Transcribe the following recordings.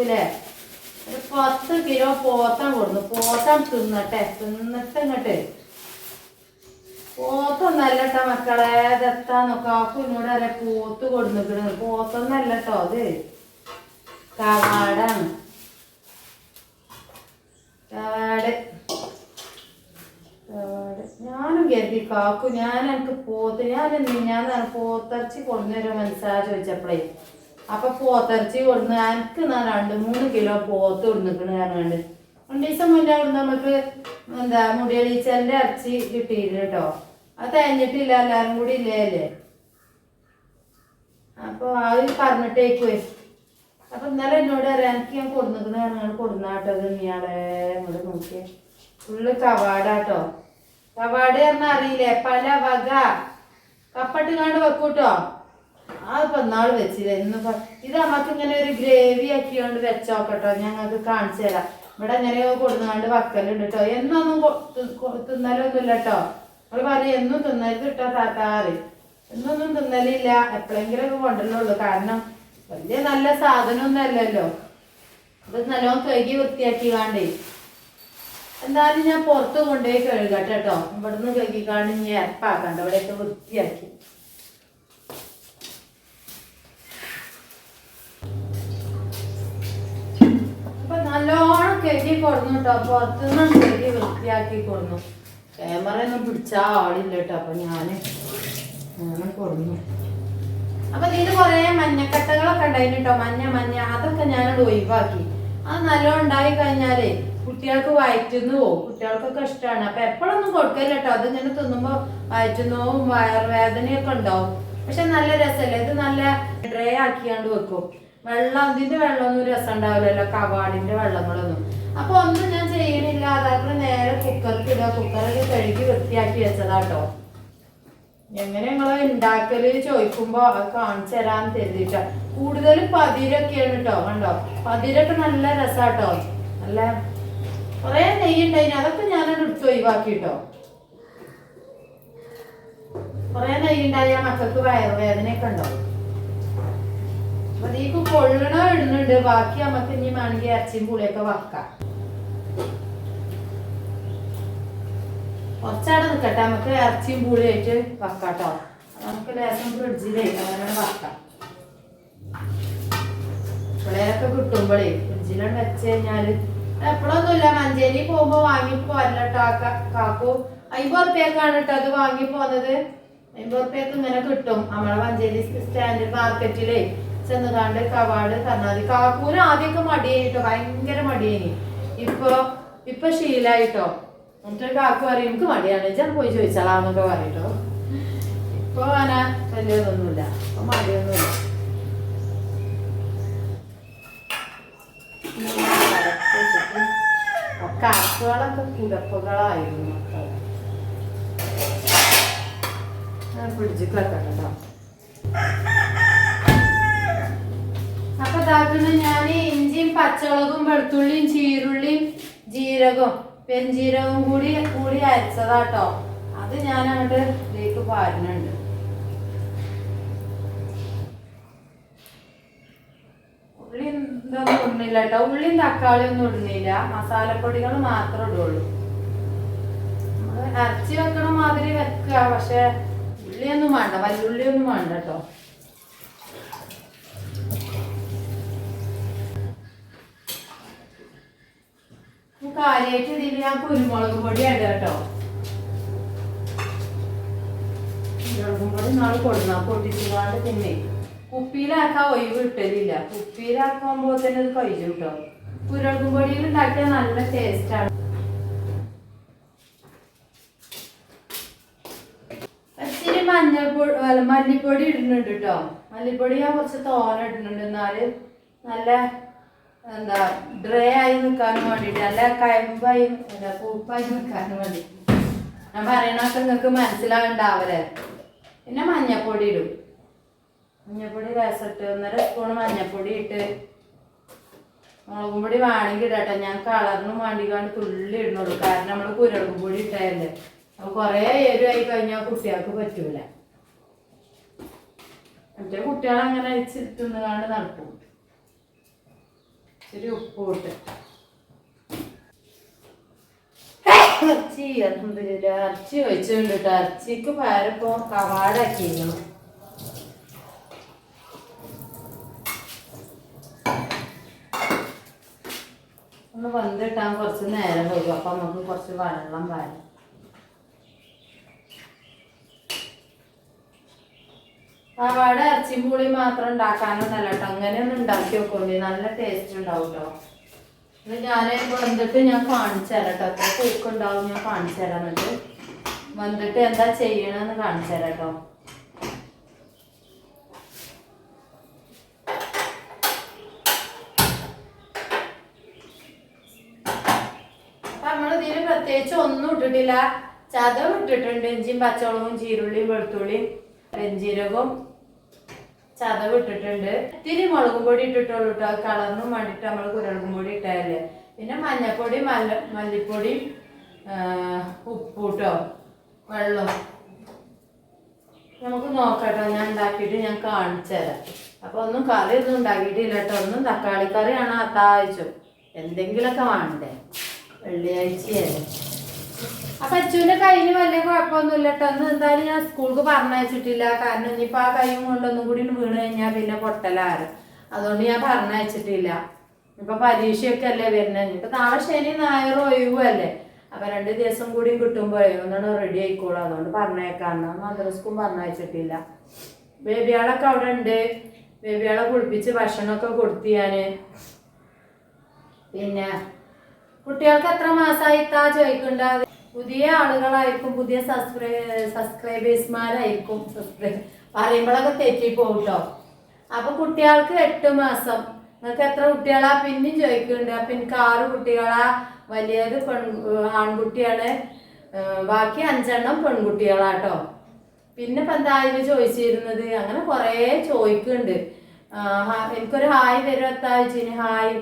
എന്നായിരിക്കൂലേ ഒരു പത്ത് കിലോ പോത്തം കൊടുന്നു. പോത്തം തിന്നട്ടെ. തിന്നിട്ട് പോത്തം നല്ലട്ടോ മക്കളെ. നോക്കാക്കും ഇങ്ങോട്ട് അല്ലെ പോത്ത് കൊടുന്നിട്ട് പോത്തം നല്ലട്ടോ അത്. കവാടാണ്. കവാട്. ഞാനും കരുതി കാക്കു ഞാൻ എനിക്ക് പോത്ത്. ഞാൻ ഞാൻ പോത്തിറച്ചി കൊണ്ടുവരാൻ മനസ്സിലാ ചോദിച്ചപ്പോഴേ അപ്പൊ പോത്തിറച്ചി കൊടുന്ന് എനിക്ക് ഞാൻ രണ്ട് മൂന്ന് കിലോ പോത്ത് കൊടുന്നിക്കണ് പറഞ്ഞുകൊണ്ട് രണ്ട് ദിവസം മുന്നേ അവിടെ നമുക്ക് എന്താ മുടിയളീച്ചലിന്റെ ഇറച്ചി കിട്ടിയില്ല കേട്ടോ. അത് തേഞ്ഞിട്ടില്ല എല്ലാരും കൂടി ഇല്ലേ അപ്പൊ അത് പറഞ്ഞിട്ടേക്കുവേ. അപ്പൊ ഇന്നലെ എന്നോട് അറിയാം എനിക്ക് ഞാൻ കൊടുന്നിക്കണ ഞങ്ങൾ കൊടുന്നാട്ടോ ഇത് ഇയാളെ ഇങ്ങോട്ട് നോക്കിയേ. ഫുള്ള് കവാടാട്ടോ കവാട് പറഞ്ഞാൽ അറിയില്ലേ? പല വക. കപ്പട്ട് കണ്ട് വെക്കൂട്ടോ? ആ പെന്നാൾ വെച്ചില്ല? ഇന്ന് ഇത് നമുക്ക് ഇങ്ങനെ ഒരു ഗ്രേവി ആക്കിയോണ്ട് വെച്ചോക്കട്ടോ. ഞങ്ങൾക്ക് കാണിച്ചു തരാം. ഇവിടെ എങ്ങനെയോ കൊടുന്നാണ്ട് വക്കലുണ്ട് കേട്ടോ എന്നൊന്നും തിന്നലൊന്നുമില്ല കേട്ടോ അവൾ പറയും എന്നും തിന്നരുത് കേട്ടോ താത്താറ് എന്നൊന്നും തിന്നലില്ല. എപ്പോഴെങ്കിലും ഒക്കെ കാരണം വലിയ നല്ല സാധനമൊന്നും അല്ലല്ലോ. അത് നല്ലോണം കഴുകി വൃത്തിയാക്കി കാണ്ടേ. എന്തായാലും ഞാൻ പുറത്ത് കൊണ്ടുപോയി കഴുകട്ടെ കേട്ടോ ഇവിടുന്ന് കഴുകിക്കാണ്ട് ഞാൻ അരപ്പാക്കണ്ട. ഇവിടെയൊക്കെ വൃത്തിയാക്കി. നല്ലോണം കെട്ടി കൊടുന്നു കേട്ടോ പുറത്തുനിന്ന് കെട്ടി വൃത്തിയാക്കി കൊടുന്നു. ക്യാമറ ഒന്നും പിടിച്ചാ ആളില്ല കേട്ടോ അപ്പൊ ഞാൻ കൊടുന്നു. അപ്പൊ ഇതിന് കൊറേ മഞ്ഞക്കട്ടകളൊക്കെ ഉണ്ടായിരുന്നു കേട്ടോ മഞ്ഞ മഞ്ഞ. അതൊക്കെ ഞാൻ ഒഴിവാക്കി. അത് നല്ലോണം ഉണ്ടായി കഴിഞ്ഞാലേ കുട്ടികൾക്ക് വയറ്റുന്നു പോകും കുട്ടികൾക്കൊക്കെ ഇഷ്ടമാണ് അപ്പൊ എപ്പോഴൊന്നും കൊടുക്കില്ല കേട്ടോ അത് ഇങ്ങനെ തിന്നുമ്പോ വയറ്റുന്നോവും വയറുവേദനയൊക്കെ ഉണ്ടാവും. പക്ഷെ നല്ല രസമല്ലേ ഇത് നല്ല ഡ്രൈ ആക്കിയാണ്ട് വെക്കും. വെള്ളം ഇതിന്റെ വെള്ളമൊന്നും രസം ഉണ്ടാവില്ലല്ലോ കവാടിന്റെ വെള്ളങ്ങളൊന്നും. അപ്പൊ ഒന്നും ഞാൻ ചെയ്യണില്ല. അതായത് നേരെ കുക്കറിൽ ഇടുക കുക്കറിൽ കഴുകി വൃത്തിയാക്കി വെച്ചതാട്ടോ. എങ്ങനെ നിങ്ങൾ ഉണ്ടാക്കൽ ചോദിക്കുമ്പോ അത് കാണിച്ചു തരാൻ തരുതിട്ട കൂടുതലും പതിരൊക്കെയാണ് കേട്ടോ കണ്ടോ? പതിരൊക്കെ നല്ല രസാട്ടോ. നല്ല കൊറേ നെയ്യ് ഉണ്ടായിന്. അതൊക്കെ ഞാനത് എടുത്ത് ഒഴിവാക്കി കേട്ടോ കൊറേ നെയ്യ് ഉണ്ടായ. മക്കൾക്ക് വയറുവേദനയൊക്കെ ഉണ്ടാവും അപ്പൊ നീക്ക് കൊള്ളണ ഇടുന്നുണ്ട്? ബാക്കി നമുക്ക് ഇനി വേണമെങ്കിൽ ഇറച്ചിയും പുളിയൊക്കെ വക്കാം കുറച്ചവിടെ നിൽക്കട്ടെ നമുക്ക് ഇറച്ചിയും പുളിയായിട്ട് വക്കാട്ടോ നമുക്ക് ലേശം ഫ്രിഡ്ജിലേ അങ്ങനെ വെക്കാം പിള്ളേരൊക്കെ കിട്ടുമ്പോഴേ ഫ്രിഡ്ജിലാണ് വെച്ച് കഴിഞ്ഞാൽ എപ്പോഴൊന്നുമില്ല മഞ്ചേരി പോകുമ്പോ വാങ്ങി പോരല്ലോ കാക്കു അമ്പത് റുപ്യക്കാണ് കേട്ടോ അത് വാങ്ങി പോന്നത്. അമ്പത് റുപ്യക്ക് ഇങ്ങനെ കിട്ടും. നമ്മളെ മഞ്ചേരി സ്റ്റാൻഡ് മാർക്കറ്റിലേ ചെന്നുകാണ്ട് കവാട് കർണാതി. കാക്കൂന് ആദ്യമൊക്കെ മടിയായിട്ടോ? ഭയങ്കര മടിയായി ഇപ്പൊ ഇപ്പൊ ശീലായിട്ടോ? എന്നിട്ട് കാക്കു പറയും എനിക്ക് മടിയാണ്. ഞാൻ പോയി ചോദിച്ചാളാന്നൊക്കെ പറയട്ടോ. ഇപ്പൊ ആന വലിയതൊന്നുമില്ല ഇപ്പൊ മടിയൊന്നുമില്ല. കാക്കുകളൊക്കെ കുഴപ്പുകളായിരുന്നു ഫ്രിഡ്ജിൽ വെക്കട്ടെ കേട്ടോ. അപ്പൊ ഇതാക്കുന്ന ഞാൻ ഇഞ്ചിയും പച്ചമുളകും വെളുത്തുള്ളിയും ചീരുള്ളിയും ജീരകവും പെരുംജീരകവും കൂടി കൂടി അരച്ചതാട്ടോ അത് ഞാൻ അങ്ങോട്ട് ഇതിലേക്ക് പാരുന്നുണ്ട്. ഉള്ളി ഇതൊന്നും ഇടുന്നില്ല കേട്ടോ ഉള്ളിയും തക്കാളിയും ഒന്നും ഇടുന്നില്ല. മസാലപ്പൊടികൾ മാത്രമേ ഇടുള്ളൂ. നമ്മൾ അരച്ചു വെക്കണ മാതിരി വെക്കുക. പക്ഷെ ഉള്ളിയൊന്നും വേണ്ട. വല്ലുള്ളിയൊന്നും വേണ്ട കേട്ടോ കാര്യമായിട്ട് ഇതിൽ ഞാൻ കുരുമുളക് പൊടി ഇടാം കേട്ടോ കുരുമുളകും പൊടി നാളെ കൊടുന്ന പൊട്ടിച്ചുകാണ്ട് പിന്നെ കുപ്പിയിലാക്കാൻ ഒഴിവ് കിട്ടലില്ല. കുപ്പിയിലാക്കുമ്പോ തന്നെ അത് കഴിച്ചു കേട്ടോ. കുരുമുളകും പൊടിയിൽ ഉണ്ടാക്കിയ നല്ല ടേസ്റ്റാണ് ഇച്ചിരി മഞ്ഞൾപ്പൊടി മല്ലിപ്പൊടി ഇടുന്നുണ്ട് കേട്ടോ. മല്ലിപ്പൊടി ഞാൻ കുറച്ച് തോന ഇടുന്നുണ്ട്. എന്നാൽ നല്ല എന്താ ഡ്രൈ ആയി നിൽക്കാനും വേണ്ടിയിട്ട് നല്ല കയമ്പായി എന്താ പൂപ്പായി നിൽക്കാനും വേണ്ടി ഞാൻ പറയണൊക്കെ നിങ്ങൾക്ക് മനസ്സിലാവുണ്ടാവല്ലേ? പിന്നെ മഞ്ഞപ്പൊടി ഇടും. മഞ്ഞപ്പൊടി രസട്ട് ഒന്നര സ്പൂൺ മഞ്ഞപ്പൊടി ഇട്ട് മുളകും പൊടി വേണമെങ്കിൽ ഇടട്ടെ ഞാൻ കളറിനും വേണ്ടിക്കാണ്ട് തുള്ളി ഇടുന്നുള്ളൂ. കാരണം നമ്മൾ കുരുളകും പൊടി ഇട്ടതല്ലേ അപ്പൊ കൊറേ എരിവായി കഴിഞ്ഞാൽ കുട്ടികൾക്ക് പറ്റൂല. മറ്റേ കുട്ടികളങ്ങനെ അങ്ങനെ അരിച്ച് തിന്നുകാണ്ട് നടക്കും. ഇച്ചിരി ഉപ്പ് ഇട്ട് ഇറച്ചി അൽഹംദുലില്ല ഇറച്ചി വെച്ചിട്ടുണ്ട് കേട്ടോ ഇറച്ചിക്ക് പാരപ്പോ കവാടാക്കിയിരുന്നു ഒന്ന് വന്നിട്ടാൻ കുറച്ച് നേരം വരും അപ്പൊ നമുക്ക് കുറച്ച് വെള്ളം പാരും കവാട ഇറച്ചിയും പുളി മാത്രം ഉണ്ടാക്കാനൊന്നല്ല കേട്ടോ. അങ്ങനെ ഒന്ന് ഉണ്ടാക്കി നോക്കോണ്ടി നല്ല ടേസ്റ്റ് ഉണ്ടാവും കേട്ടോ ഇത് ഞാൻ വന്നിട്ട് ഞാൻ കാണിച്ചു തരാം കേട്ടോ. അത്ര കേക്ക് ഉണ്ടാവും ഞാൻ കാണിച്ചു തരാം എന്നിട്ട്. വന്നിട്ട് എന്താ ചെയ്യണമെന്ന് കാണിച്ചു തരാം കേട്ടോ. ഇതിൽ പ്രത്യേകിച്ച് ഒന്നും ഇട്ടിട്ടില്ല. ചതവ് ഇട്ടിട്ടുണ്ട്. ഇഞ്ചിയും പച്ചമുളകും ചീരുള്ളിയും വെളുത്തുള്ളിയും പെഞ്ചീരകവും ചതവ് ഇട്ടിട്ടുണ്ട്. ഇത്തിരി മുളകും പൊടി ഇട്ടിട്ടുള്ളൂ കേട്ടോ കളറിനും വേണ്ടിയിട്ട് നമ്മൾ കുരളകും പൊടി ഇട്ടാൽ. പിന്നെ മഞ്ഞപ്പൊടി മല്ല മല്ലിപ്പൊടി ഉപ്പൂട്ടോ വെള്ളം. നമുക്ക് നോക്കട്ടോ. ഞാൻ ഉണ്ടാക്കിയിട്ട് ഞാൻ കാണിച്ചു തരാം. അപ്പൊ ഒന്നും കറി ഒന്നും ഉണ്ടാക്കിയിട്ടില്ല കേട്ടോ ഒന്നും തക്കാളി കറിയാണ് അത്താഴ്ച എന്തെങ്കിലുമൊക്കെ വേണ്ടേ? വെള്ളിയാഴ്ചയല്ലേ. അപ്പൊ അച്ഛന്റെ കയ്യിന് വലിയ കുഴപ്പമൊന്നുമില്ല കേട്ടോ എന്തായാലും ഞാൻ സ്കൂൾക്ക് പറഞ്ഞയച്ചിട്ടില്ല. കാരണം ഇനിയിപ്പോ ആ കൈയും കൊണ്ടൊന്നും കൂടി വീണ് കഴിഞ്ഞാൽ പിന്നെ പൊട്ടലാറ്. അതുകൊണ്ട് ഞാൻ പറഞ്ഞയച്ചിട്ടില്ല. ഇപ്പൊ പരീക്ഷയൊക്കെ അല്ലേ വരുന്നത് ഇപ്പൊ നാളെ ശനി നായർ ഒഴിവല്ലേ അപ്പൊ രണ്ട് ദിവസം കൂടി കിട്ടുമ്പോഴേ ഒന്നാണ് റെഡി ആയിക്കോളൂ. അതുകൊണ്ട് പറഞ്ഞേക്കാന്ന് മദ്രസ്ക്കും പറഞ്ഞയച്ചിട്ടില്ല. ബേബിയാളൊക്കെ അവിടെ ഉണ്ട്. ബേബിയാളെ കുളിപ്പിച്ച് ഭക്ഷണമൊക്കെ കൊടുത്തു ഞാൻ. പിന്നെ കുട്ടികൾക്ക് എത്ര മാസമായിട്ടാ ചോദിക്കണ്ട? പുതിയ ആളുകളായിരിക്കും പുതിയ സബ്സ്ക്രൈ സബ്സ്ക്രൈബേഴ്സ്മാരായിരിക്കും സബ്സ്ക്രൈബ് പറയുമ്പോഴൊക്കെ തെറ്റിപ്പോകും കേട്ടോ അപ്പൊ കുട്ടികൾക്ക് എട്ട് മാസം. നിങ്ങൾക്ക് എത്ര കുട്ടികളാ? പിന്നെയും ചോദിക്കുന്നുണ്ട്. അപ്പൊ എനിക്ക് ആറ് കുട്ടികളാ. വലിയത് പെൺ ആൺകുട്ടികൾ ബാക്കി അഞ്ചെണ്ണം പെൺകുട്ടികളാട്ടോ. പിന്നെ ഇപ്പൊ എന്താ അതിന് ചോദിച്ചിരുന്നത്? അങ്ങനെ കുറേ ചോദിക്കുന്നുണ്ട്. എനിക്കൊരു ഹായ് വരും എത്താഴ്ചന് ഹായ്.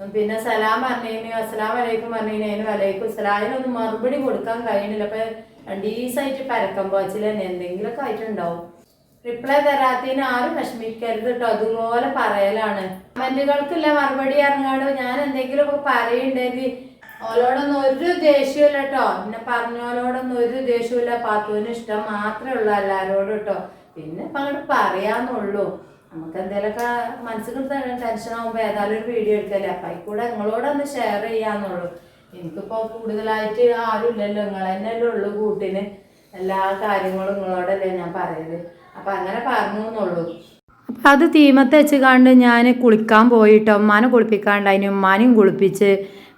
പിന്നെ സലാം പറഞ്ഞു അസ്സലാം വലൈക്കും പറഞ്ഞു അതിന് വലൈക്കും അതിനൊന്നും മറുപടി കൊടുക്കാൻ കഴിയണില്ല അപ്പൊ രണ്ടീസായിട്ട് പരക്കം പോച്ചിൽ തന്നെ എന്തെങ്കിലുമൊക്കെ ആയിട്ടുണ്ടാവും. റിപ്ലൈ തരാത്തതിന് ആരും വിഷമിക്കരുത് കേട്ടോ. അതുപോലെ പറയലാണ്. കമന്റുകൾക്കില്ല മറുപടി ഇറങ്ങാണ്ട് ഞാൻ എന്തെങ്കിലും എന്തെങ്കിലുമൊക്കെ പറയുണ്ടെങ്കിൽ ഓലോടൊന്നും ഒരു ദേഷ്യമില്ല കേട്ടോ. പിന്നെ പറഞ്ഞോലോടൊന്നും ഒരു ദേഷ്യമില്ല പാത്തുവിന് ഇഷ്ടം മാത്രമേ ഉള്ളൂ എല്ലാവരോടും കേട്ടോ. പിന്നെ ഇപ്പം അങ്ങോട്ട് പറയാന്നുള്ളൂ. നമുക്ക് എന്തെങ്കിലുമൊക്കെ മനസ്സിൽ ടെൻഷൻ ആകുമ്പോൾ ഏതായാലും ഒരു വീഡിയോ എടുക്കല്ലേ? അപ്പം നിങ്ങളോട് ഒന്ന് ഷെയർ ചെയ്യാന്നുള്ളൂ. എനിക്കിപ്പോൾ കൂടുതലായിട്ട് ആരും ഇല്ലല്ലോ. നിങ്ങൾ തന്നെയല്ലേ ഉള്ളൂ കൂട്ടിന്. എല്ലാ കാര്യങ്ങളും നിങ്ങളോടല്ലേ ഞാൻ പറയൽ. അപ്പം അങ്ങനെ പറഞ്ഞു എന്നുള്ളൂ അപ്പം അത് തീമത്ത് വെച്ച് കണ്ട് ഞാൻ കുളിക്കാൻ പോയിട്ട്. ഉമ്മാനെ കുളിപ്പിക്കാണ്ട് അതിന് ഉമ്മാനെയും കുളിപ്പിച്ച്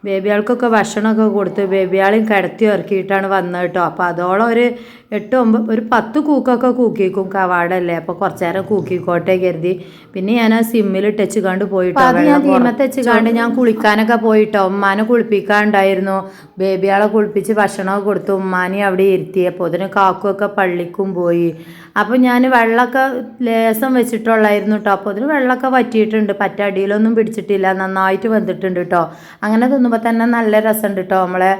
ബേബിയാൾക്കൊക്കെ ഭക്ഷണമൊക്കെ കൊടുത്ത് ബേബിയാളെയും കിടത്തി ഇറക്കിയിട്ടാണ് വന്നത് കേട്ടോ. അപ്പോൾ അതോളം ഒരു എട്ട് ഒമ്പത് ഒരു പത്ത് കൂക്കൊക്കെ കൂക്കിക്കും കവാടല്ലേ? അപ്പോൾ കുറച്ച് നേരം കൂക്കിക്കോട്ടെ കരുതി. പിന്നെ ഞാൻ ആ സിമ്മിൽ ടച്ച് കണ്ട് പോയിട്ടോ തീമത്ത് ടച്ച് കണ്ട് ഞാൻ കുളിക്കാനൊക്കെ പോയിട്ടോ. ഉമ്മാനെ കുളിപ്പിക്കാണ്ടായിരുന്നു. ബേബിയാളെ കുളിപ്പിച്ച് ഭക്ഷണമൊക്കെ കൊടുത്തു. ഉമ്മാനെ അവിടെ ഇരുത്തി. അപ്പോൾ അതിന് കാക്കുമൊക്കെ പള്ളിക്കും പോയി. അപ്പോൾ ഞാൻ വെള്ളമൊക്കെ ലേസം വെച്ചിട്ടുള്ളായിരുന്നു കേട്ടോ അപ്പോൾ അതിന് വെള്ളമൊക്കെ പറ്റിയിട്ടുണ്ട് പറ്റടിയിലൊന്നും പിടിച്ചിട്ടില്ല. നന്നായിട്ട് വന്നിട്ടുണ്ട് കേട്ടോ അങ്ങനെ തിന്നുമ്പോൾ തന്നെ നല്ല രസമുണ്ട് കേട്ടോ നമ്മളെ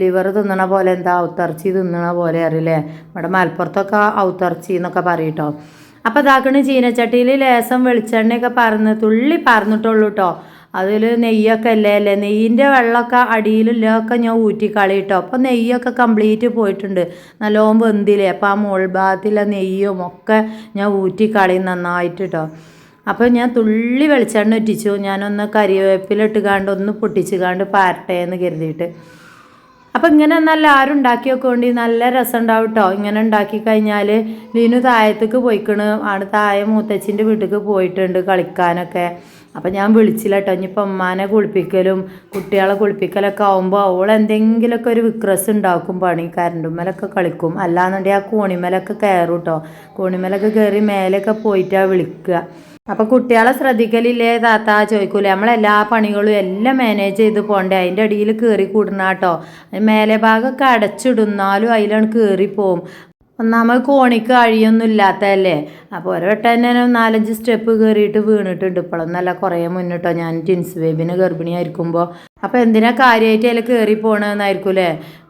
ലിവർ തിന്നണ പോലെ എന്താ ഔത്തർച്ചി തിന്നണ പോലെ അറിയില്ലേ? ഇവിടെ മലപ്പുറത്തൊക്കെ ഔത്തർച്ചി എന്നൊക്കെ പറയട്ടോ. കേട്ടോ അപ്പോൾ ഇതാക്കണ ചീനച്ചട്ടിയിൽ ലേസം വെളിച്ചെണ്ണയൊക്കെ പറന്ന് തുള്ളി പറന്നിട്ടുള്ളൂ കേട്ടോ അതിൽ നെയ്യൊക്കെ അല്ലേ അല്ലേ നെയ്യിന്റെ വെള്ളമൊക്കെ അടിയിലൊക്കെ ഞാൻ ഊറ്റി കളയിട്ടോ അപ്പോൾ നെയ്യൊക്കെ കംപ്ലീറ്റ് പോയിട്ടുണ്ട്. നല്ലോം വെന്തില്ലേ? അപ്പോൾ ആ മുൾഭാഗത്തിലെ നെയ്യും ഒക്കെ ഞാൻ ഊറ്റിക്കളി നന്നായിട്ട് കേട്ടോ അപ്പോൾ ഞാൻ തുള്ളി വെളിച്ചെണ്ണ ഒറ്റിച്ചു ഞാനൊന്ന് കരിവേപ്പിലിട്ട് കാണ്ട് ഒന്ന് പൊട്ടിച്ച് കാണ്ട് പാരട്ടേന്ന് കരുതിയിട്ട്. അപ്പം ഇങ്ങനെ നല്ല ആരും ഉണ്ടാക്കി വെക്കൊണ്ട് നല്ല രസം ഉണ്ടാവും കേട്ടോ ഇങ്ങനെ ഉണ്ടാക്കി കഴിഞ്ഞാൽ ലീനു താഴത്തേക്ക് പോയിക്കണ്. ആണ് താഴെ മൂത്തച്ഛന്റെ വീട്ടിലേക്ക് പോയിട്ടുണ്ട് കളിക്കാനൊക്കെ. അപ്പം ഞാൻ വിളിച്ചില്ല കേട്ടോ ഇനിയിപ്പോൾ അമ്മാനെ കുളിപ്പിക്കലും കുട്ടികളെ കുളിപ്പിക്കലൊക്കെ ആകുമ്പോൾ അവൾ എന്തെങ്കിലുമൊക്കെ ഒരു വിക്രസ് ഉണ്ടാക്കും പണി. കരണ്ടുമ്മലൊക്കെ കളിക്കും. അല്ലാന്നുണ്ടെങ്കിൽ ആ കോണിമലൊക്കെ കയറും കേട്ടോ കോണിമലൊക്കെ കയറി മേലെയൊക്കെ പോയിട്ടാണ് വിളിക്കുക. അപ്പൊ കുട്ടികളെ ശ്രദ്ധിക്കലില്ലേ താത്ത? ചോദിക്കൂലേ. നമ്മളെല്ലാ പണികളും എല്ലാം മാനേജ് ചെയ്ത് പോണ്ടേ? അതിന്റെ അടിയിൽ കയറി കൂടുന്നാട്ടോ മേലെ ഭാഗമൊക്കെ അടച്ചിടുന്നാലും അതിലാണ് കയറി പോവും. ഒന്നാമത് കോണിക്ക് അഴിയൊന്നും ഇല്ലാത്തതല്ലേ അപ്പോൾ ഒരു വട്ടം തന്നെ നാലഞ്ച് സ്റ്റെപ്പ് കയറിയിട്ട് വീണിട്ടുണ്ട്. ഇപ്പോഴൊന്നല്ല കുറേ മുന്നിട്ടോ ഞാൻ ടിൻസ് ബേബിനെ ഗർഭിണിയായിരിക്കുമ്പോൾ അപ്പോൾ എന്തിനാ കാര്യമായിട്ട് അതിൽ കയറി പോകണമെന്നായിരിക്കും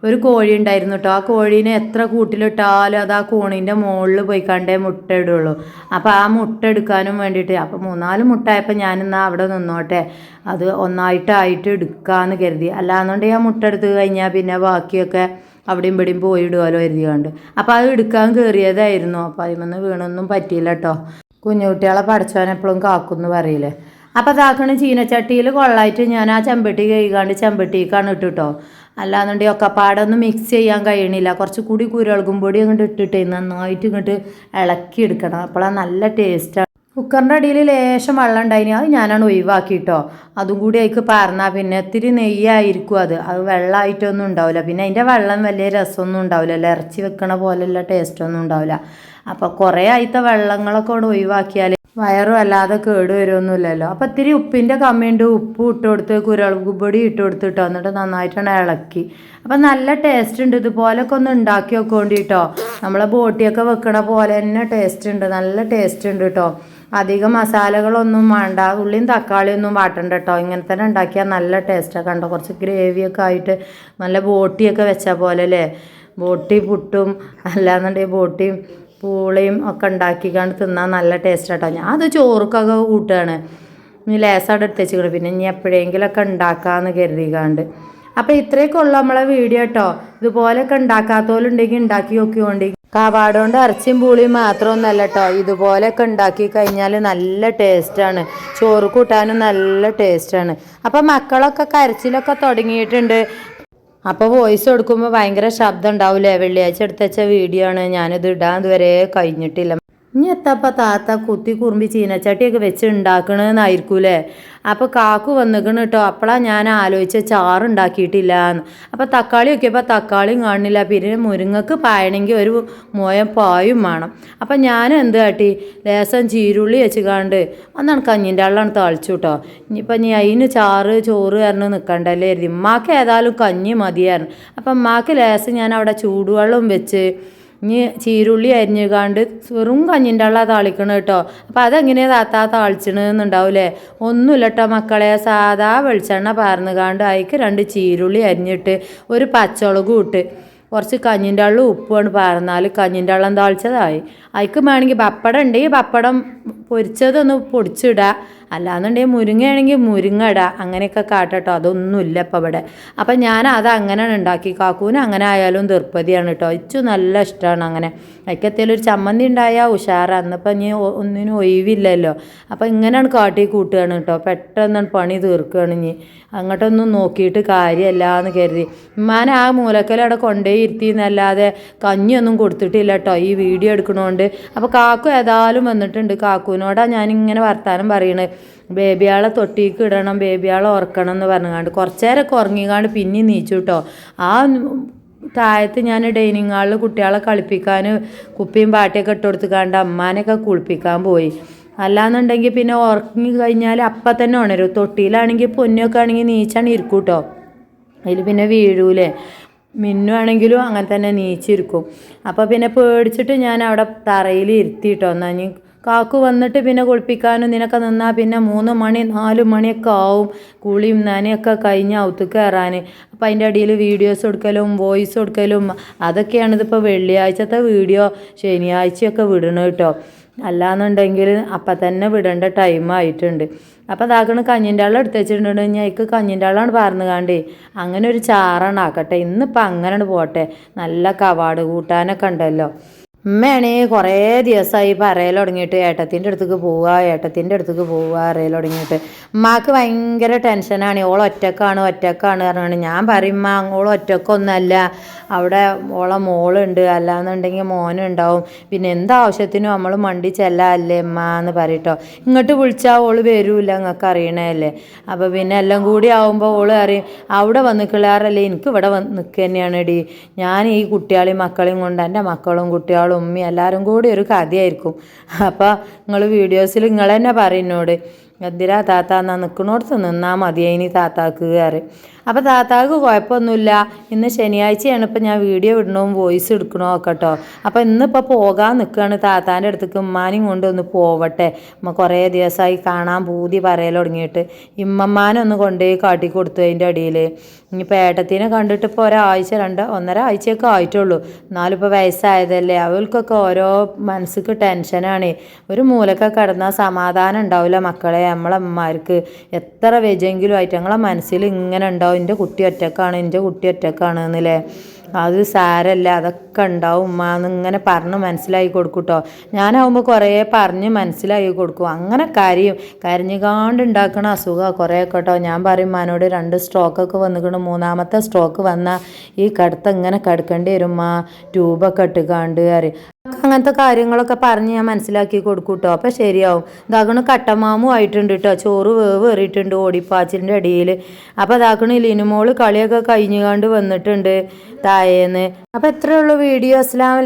ഒരു കോഴി ഉണ്ടായിരുന്നു കേട്ടോ ആ കോഴീനെ എത്ര കൂട്ടിലിട്ടാലും അത് ആ കോണീന്റെ മുകളിൽ പോയി കണ്ടേ മുട്ട ഇടുള്ളൂ. അപ്പോൾ ആ മുട്ട എടുക്കാനും വേണ്ടിയിട്ട് അപ്പോൾ മൂന്നാൽ മുട്ടായപ്പോൾ ഞാനിന്നാ അവിടെ നിന്നോട്ടെ. അത് ഒന്നായിട്ടായിട്ട് എടുക്കാമെന്ന് കരുതി. അല്ലാന്നുണ്ടെങ്കിൽ ആ മുട്ട എടുത്ത് കഴിഞ്ഞാൽ പിന്നെ ബാക്കിയൊക്കെ അവിടെയും ഇവിടെയും പോയി ഇടുമല്ലോ കരുതിയാണ്ട് അപ്പോൾ അത് എടുക്കാൻ കയറിയതായിരുന്നു അപ്പോൾ നിന്ന് വീണൊന്നും പറ്റിയില്ല കേട്ടോ കുഞ്ഞുകുട്ടികളെ പഠിച്ചവനെപ്പോഴും കാക്കുമെന്ന് പറയില്ലേ? അപ്പോൾ അതാക്കണ ചീനച്ചട്ടിയിൽ കൊള്ളായിട്ട് ഞാൻ ആ ചെമ്പട്ടി കഴുകാണ്ട് ചെമ്പട്ടിക്കാണ് ഇട്ടിട്ടോ. അല്ലാന്നുണ്ടെങ്കിൽ ഒക്കെ പാടൊന്നും മിക്സ് ചെയ്യാൻ കഴിയണില്ല. കുറച്ച് കൂടി കുരുളകും പൊടി അങ്ങോട്ട് ഇട്ടിട്ട് നന്നായിട്ട് ഇങ്ങോട്ട് ഇളക്കി എടുക്കണം. അപ്പോഴാണ് നല്ല ടേസ്റ്റാണ് കുക്കറിന്റെ അടിയിൽ ലേശം വെള്ളം ഉണ്ടായിന്. അത് ഞാനാണ് ഒഴിവാക്കിട്ടോ. അതും കൂടി അതിക്ക് പറഞ്ഞാൽ പിന്നെ ഇത്തിരി നെയ്യായിരിക്കും അത്. അത് വെള്ളമായിട്ടൊന്നും ഉണ്ടാവില്ല. പിന്നെ അതിന്റെ വെള്ളം വലിയ രസമൊന്നും ഉണ്ടാവില്ല. ഇറച്ചി വെക്കണ പോലെയുള്ള ടേസ്റ്റൊന്നും ഉണ്ടാവില്ല. അപ്പോൾ കുറേ ആയിത്തെ വെള്ളങ്ങളൊക്കെ കൊണ്ട് ഒഴിവാക്കിയാൽ വയറും അല്ലാതെ കേട് വരുമൊന്നുമില്ലല്ലോ അപ്പോൾ ഇത്തിരി ഉപ്പിന്റെ കമ്മിയുണ്ട്. ഉപ്പ് ഇട്ട് കൊടുത്ത് കുരുളക് പൊടി ഇട്ട് കൊടുത്തിട്ടോ എന്നിട്ട് നന്നായിട്ടാണ് ഇളക്കി. അപ്പം നല്ല ടേസ്റ്റ് ഉണ്ട്. ഇതുപോലൊക്കെ ഒന്ന് ഉണ്ടാക്കി വെക്കോണ്ടിട്ടോ നമ്മളെ ബോട്ടിയൊക്കെ വെക്കണ പോലെ തന്നെ ടേസ്റ്റ് ഉണ്ട്. നല്ല ടേസ്റ്റ് ഉണ്ട് കേട്ടോ അധികം മസാലകളൊന്നും വേണ്ട. ഉള്ളിയും തക്കാളിയൊന്നും വാട്ടണ്ട കേട്ടോ ഇങ്ങനെ തന്നെ ഉണ്ടാക്കിയാൽ നല്ല ടേസ്റ്റൊക്കെ കണ്ടോ? കുറച്ച് ഗ്രേവിയൊക്കെ ആയിട്ട് നല്ല ബോട്ടിയൊക്കെ വെച്ച പോലെ അല്ലേ ബോട്ടി പുട്ടും അല്ലാന്നുണ്ടെങ്കിൽ ബോട്ടിയും പൂളയും ഒക്കെ ഉണ്ടാക്കിക്കാണ്ട് തിന്നാൻ നല്ല ടേസ്റ്റ് ആട്ടോ. ഞാൻ അത് ചോറുക്കൊക്കെ കൂട്ടുകയാണ് ഇനി ലേസവിടെ എടുത്ത് വെച്ചിട്ട് പിന്നെ ഇനി എപ്പോഴെങ്കിലൊക്കെ ഉണ്ടാക്കാമെന്ന് കരുതിക്കാണ്ട്. അപ്പോൾ ഇത്രയൊക്കെ ഉള്ളു നമ്മളെ വീഡിയോ കേട്ടോ ഇതുപോലെയൊക്കെ ഉണ്ടാക്കാത്തവരുണ്ടെങ്കിൽ ഉണ്ടാക്കി നോക്കിക്കൊണ്ട്. കാവാടുകൊണ്ട് ഇറച്ചിയും പൂളിയും മാത്രമൊന്നല്ല കേട്ടോ ഇതുപോലെയൊക്കെ ഉണ്ടാക്കി കഴിഞ്ഞാൽ നല്ല ടേസ്റ്റാണ് ചോറ് കൂട്ടാനും നല്ല ടേസ്റ്റാണ് അപ്പം മക്കളൊക്കെ കരച്ചിലൊക്കെ തുടങ്ങിയിട്ടുണ്ട്. അപ്പോൾ വോയിസ് കൊടുക്കുമ്പോൾ ഭയങ്കര ശബ്ദം ഉണ്ടാവില്ലേ വെള്ളിയാഴ്ച എടുത്തുവെച്ച വീഡിയോ ആണ്. ഞാനിത് ഇടാൻ ഇതുവരെ കഴിഞ്ഞിട്ടില്ല. ഇനി എത്തപ്പ താത്ത കുത്തി കുറുമ്പി ചീനച്ചട്ടിയൊക്കെ വെച്ച് ഉണ്ടാക്കണമെന്നായിരിക്കൂലേ അപ്പോൾ കാക്കു വന്നിക്കണ് കേട്ടോ അപ്പോഴാണ് ഞാൻ ആലോചിച്ച ചാറ് ഉണ്ടാക്കിയിട്ടില്ല എന്ന് അപ്പോൾ തക്കാളി നോക്കിയപ്പോൾ തക്കാളിയും കാണില്ല. പിന്നെ മുരിങ്ങക്ക് പായണമെങ്കിൽ ഒരു മോയം പായും വേണം. അപ്പോൾ ഞാൻ എന്ത് കാട്ടി? ലേസം ചീരുള്ളി വെച്ച് കാണ്ട് ഒന്നാണ് കഞ്ഞിന്റെ വെള്ളമാണ് തളിച്ചു കേട്ടോ ഇനിയിപ്പോൾ നീ അതിന് ചാറ് ചോറ് കാരണം നിൽക്കണ്ടല്ലേ ഇമ്മാക്ക് ഏതായാലും കഞ്ഞി മതിയായിരുന്നു. അപ്പം ഉമ്മാക്ക് ലേസം ഞാൻ അവിടെ ചൂടുവെള്ളം വെച്ച് ഇനി ചീരുള്ളി അരിഞ്ഞുകാണ്ട് വെറും കഞ്ഞിന്റെ ഉള്ള താളിക്കണം കേട്ടോ. അപ്പം അതെങ്ങനെയാണ് താത്താ താളിച്ചണെന്നുണ്ടാവില്ലേ ഒന്നുമില്ല കേട്ടോ മക്കളെ സാധാ വെളിച്ചെണ്ണ പാർന്നുകാണ്ട് അതിക്ക് രണ്ട് ചീരുള്ളി അരിഞ്ഞിട്ട് ഒരു പച്ചമുളകും ഇട്ട് കുറച്ച് കഞ്ഞിന്റെ വെള്ളം ഉപ്പുമാണ് പാർന്നാൽ കഞ്ഞിന്റെ വെള്ളം താളിച്ചതായി. അതിക്ക് വേണമെങ്കിൽ പപ്പടം ഉണ്ടെങ്കിൽ പപ്പടം പൊരിച്ചതൊന്ന് പൊടിച്ചിടുക അല്ലാന്നുണ്ടെങ്കിൽ മുരിങ്ങയാണെങ്കിൽ മുരിങ്ങ ഇടുക അങ്ങനെയൊക്കെ കാട്ടട്ടോ. അതൊന്നുമില്ല ഇപ്പം ഇവിടെ. അപ്പം ഞാൻ അത് അങ്ങനെയാണ് ഉണ്ടാക്കി. കാക്കൂന് അങ്ങനെ ആയാലും തീർപ്പതിയാണ് കേട്ടോ. ഇച്ചു നല്ല ഇഷ്ടമാണ് അങ്ങനെ. അതിക്കത്തേലും ഒരു ചമ്മന്തി ഉണ്ടായാൽ ഉഷാറാണ് അന്നിപ്പം ഇനി ഒന്നിനും ഒഴിവില്ലല്ലോ. അപ്പം ഇങ്ങനെയാണ് കാട്ടി കൂട്ടുകയാണ് കേട്ടോ. പെട്ടെന്നാണ് പണി തീർക്കുകയാണ് ഇനി. അങ്ങോട്ടൊന്നും നോക്കിയിട്ട് കാര്യമല്ല എന്ന് കരുതി. ഉമ്മാനെ ആ മൂലക്കൽ അവിടെ കൊണ്ടുപോയി ഇരുത്തി എന്നല്ലാതെ കഞ്ഞിയൊന്നും കൊടുത്തിട്ടില്ല കേട്ടോ. ഈ വീഡിയോ എടുക്കണോണ്ട്. അപ്പോൾ കാക്കു ഏതായാലും വന്നിട്ടുണ്ട്. കാക്കുവിനോടാണ് ഞാനിങ്ങനെ വർത്താനം പറയണത് ബേബിയാളെ തൊട്ടിക്ക് ഇടണം ബേബിയാളെ ഉറക്കണം എന്ന് പറഞ്ഞുകൊണ്ട് കുറച്ചേരൊക്കെ ഉറങ്ങിക്കാണ്ട് പിന്നെ നീച്ചു കേട്ടോ ആ താഴത്ത് ഞാൻ ഡൈനിങ് ഹാളിൽ കുട്ടികളെ കളിപ്പിക്കാൻ കുപ്പിയും പാട്ടിയൊക്കെ ഇട്ട് കൊടുത്തുകാണ്ട് അമ്മാനെയൊക്കെ കുളിപ്പിക്കാൻ പോയി. അല്ലാന്നുണ്ടെങ്കിൽ പിന്നെ ഉറങ്ങി കഴിഞ്ഞാൽ അപ്പം തന്നെ ഉണരും. തൊട്ടിയിലാണെങ്കിൽ പൊന്നൊക്കെ ആണെങ്കിൽ നീച്ചാണ് ഇരിക്കും കേട്ടോ അതിൽ പിന്നെ വീഴൂലേ. മിന്നുവാണെങ്കിലും അങ്ങനെ തന്നെ നീച്ചിരിക്കും. അപ്പോൾ പിന്നെ പേടിച്ചിട്ട് ഞാൻ അവിടെ തറയിൽ ഇരുത്തിയിട്ടോ എന്നാൽ കാക്കു വന്നിട്ട് പിന്നെ കുളിപ്പിക്കാനും നിനക്ക് നിന്നാൽ പിന്നെ മൂന്ന് മണി നാല് മണിയൊക്കെ ആവും കുളിയും നനയൊക്കെ കഴിഞ്ഞ് അവത്ത് കയറാൻ അപ്പം അതിന്റെ അടിയിൽ വീഡിയോസ് കൊടുക്കലും വോയിസ് കൊടുക്കലും അതൊക്കെയാണ് ഇതിപ്പോൾ വെള്ളിയാഴ്ചത്തെ വീഡിയോ ശനിയാഴ്ചയൊക്കെ വിടണം കേട്ടോ അല്ലാന്നുണ്ടെങ്കിൽ അപ്പം തന്നെ വിടേണ്ട ടൈം ആയിട്ടുണ്ട്. അപ്പം അതാക്കണ കഞ്ഞിന്റെ വെള്ളം എടുത്ത് വെച്ചിട്ടുണ്ട്. ഞാൻ എനിക്ക് കഞ്ഞിന്റെ വെള്ളമാണ് പറഞ്ഞു കാണ്ടേ. അങ്ങനെ ഒരു ചാറാണ് ആക്കട്ടെ. ഇന്നിപ്പോൾ അങ്ങനെയാണ് പോട്ടെ. നല്ല കവാട് കൂട്ടാനൊക്കെ ഉണ്ടല്ലോ. ഉമ്മയാണേ കുറേ ദിവസമായി പറയൽ തുടങ്ങിയിട്ട് ഏട്ടത്തിന്റെ അടുത്തേക്ക് പോവുക ഏട്ടത്തിന്റെ അടുത്തേക്ക് പോവുക അറിയൽ തുടങ്ങിയിട്ട്. ഉമ്മാക്ക് ഭയങ്കര ടെൻഷനാണ്. ഓൾ ഒറ്റക്കാണ് ഒറ്റക്കാണ് പറഞ്ഞാണ്. ഞാൻ പറയും ഓൾ ഒറ്റക്കൊന്നല്ല അവിടെ ഓളെ മോളുണ്ട്. അല്ലാന്നുണ്ടെങ്കിൽ മോനുണ്ടാവും. പിന്നെ എന്താവശ്യത്തിനും നമ്മൾ മണ്ടി ചെല്ലല്ലേ അമ്മ എന്ന് പറയട്ടോ. ഇങ്ങോട്ട് വിളിച്ചാൽ ഓൾ വരൂല നിങ്ങൾക്ക് അറിയണല്ലേ അപ്പോൾ പിന്നെ എല്ലാം കൂടി ആവുമ്പോൾ ഓൾ അറിയും അവിടെ വന്ന് കിളാറല്ലേ എനിക്ക് ഇവിടെ വന്ന് നിൽക്കുക തന്നെയാണ് ഡി ഞാൻ ഈ കുട്ടികളെയും മക്കളെയും കൊണ്ട് എന്റെ മക്കളും കുട്ടികളും ഉമ്മയും എല്ലാവരും കൂടി ഒരു കഥയായിരിക്കും. അപ്പോൾ നിങ്ങൾ വീഡിയോസിൽ നിങ്ങൾ തന്നെ പറയുന്നോട് എന്തിനാ താത്ത എന്നാ നിൽക്കണോടത്ത് നിന്നാൽ മതിയായി താത്താക്ക് കയറി അപ്പോൾ താത്താക്ക് കുഴപ്പമൊന്നുമില്ല. ഇന്ന് ശനിയാഴ്ചയാണ് ഇപ്പം ഞാൻ വീഡിയോ ഇടണോ വോയിസ് എടുക്കണോ ഒക്കെ കേട്ടോ അപ്പോൾ ഇന്നിപ്പോൾ പോകാൻ നിൽക്കുകയാണ് താത്താന്റെ അടുത്തേക്ക്. ഉമ്മാനും കൊണ്ട് ഒന്ന് പോവട്ടെ. ഉമ്മ കുറേ ദിവസമായി കാണാൻ പൂതി പറയൽ തുടങ്ങിയിട്ട്. ഇമ്മമ്മാനൊന്ന് കൊണ്ടുപോയി കാട്ടി കൊടുത്തു അതിന്റെ അടിയിൽ ഇനിയിപ്പോൾ ഏട്ടത്തിനെ കണ്ടിട്ട് ഇപ്പോൾ ഒരാഴ്ച രണ്ട് ഒന്നര ആഴ്ചയൊക്കെ ആയിട്ടുള്ളൂ. എന്നാലും ഇപ്പോൾ വയസ്സായതല്ലേ. അവൾക്കൊക്കെ ഓരോ മനസ്സിക്ക് ടെൻഷനാണ്. ഒരു മൂലക്ക കിടന്നാൽ സമാധാനം ഉണ്ടാവില്ല മക്കളെ നമ്മളെ അമ്മമാർക്ക് എത്ര വെജെങ്കിലും ആയിട്ട് ഞങ്ങളെ മനസ്സിൽ ഇങ്ങനെ ഉണ്ടാവും. എന്റെ കുട്ടി ഒറ്റക്കാണ് എന്റെ കുട്ടി ഒറ്റക്കാണ് എന്നല്ലേ അത് സാരല്ല അതൊക്കെ ഉണ്ടാവും. ഉമ്മ എന്നിങ്ങനെ പറഞ്ഞ് മനസ്സിലാക്കി കൊടുക്കും കേട്ടോ ഞാനാവുമ്പോൾ കുറേ പറഞ്ഞ് മനസ്സിലാക്കി കൊടുക്കും. അങ്ങനെ കരയും. കരഞ്ഞുകാണ്ട് ഉണ്ടാക്കണ അസുഖമാണ് കുറേ കേട്ടോ ഞാൻ പറയും മാനോട് രണ്ട് സ്ട്രോക്കൊക്കെ വന്നിക്കണം. മൂന്നാമത്തെ സ്ട്രോക്ക് വന്നാൽ ഈ കടുത്ത ഇങ്ങനെ കിടക്കേണ്ടി വരും. ഉമ്മ ട്യൂബൊക്കെ ഇട്ടുകാണ്ട് അറിയും അങ്ങനത്തെ കാര്യങ്ങളൊക്കെ പറഞ്ഞ് ഞാൻ മനസ്സിലാക്കി കൊടുക്കും കേട്ടോ അപ്പം ശരിയാവും. ഇതാക്കണ കട്ടമാമും ആയിട്ടുണ്ട് കേട്ടോ ചോറ് വേവ് ഏറിയിട്ടുണ്ട് ഓടിപ്പാച്ചിലിന്റെ അടിയിൽ അപ്പോൾ ഇതാക്കണ് ലിനുമോൾ കളിയൊക്കെ കഴിഞ്ഞുകൊണ്ട് വന്നിട്ടുണ്ട് തായേന്ന്. അപ്പോൾ എത്രയുള്ളൂ വീഡിയോ. അസ്സാം